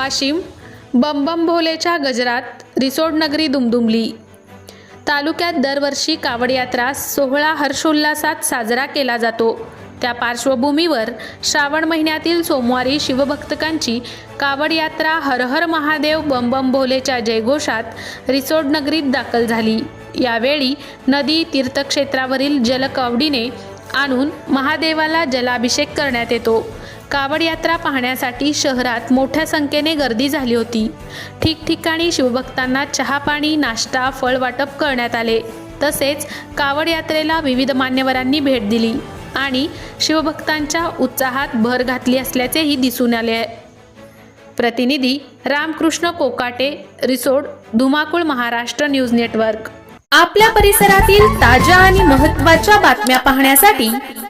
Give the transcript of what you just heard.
वाशिम बंबम भोलेच्या गजरात रिसोड नगरी दुमदुमली. तालुक्यात दरवर्षी कावड यात्रा सोहळा हर्षोल्लासात साजरा केला जातो. त्या पार्श्वभूमीवर श्रावण महिन्यातील सोमवारी शिवभक्तकांची कावड यात्रा हर हर महादेव बंबम भोलेच्या जयघोषात रिसोड नगरीत दाखल झाली. यावेळी नदी तीर्थक्षेत्रावरील जलकावडीने आणून महादेवाला जलाभिषेक करण्यात येतो. कावड यात्रा पाहण्यासाठी शहरात मोठ्या संख्येने गर्दी झाली होती. ठिकठिकाणी शिवभक्तांना चहा पाणी नाश्ता फळ वाटप करण्यात आले. तसेच कावड यात्रेला विविध मान्यवरांनी भेट दिली आणि शिवभक्तांच्या उत्साहात भर घातली असल्याचेही दिसून आले. आहे प्रतिनिधी रामकृष्ण कोकाटे रिसोड धुमाकूळ महाराष्ट्र न्यूज नेटवर्क. आपल्या परिसरातील ताज्या आणि महत्त्वाच्या बातम्या पाहण्यासाठी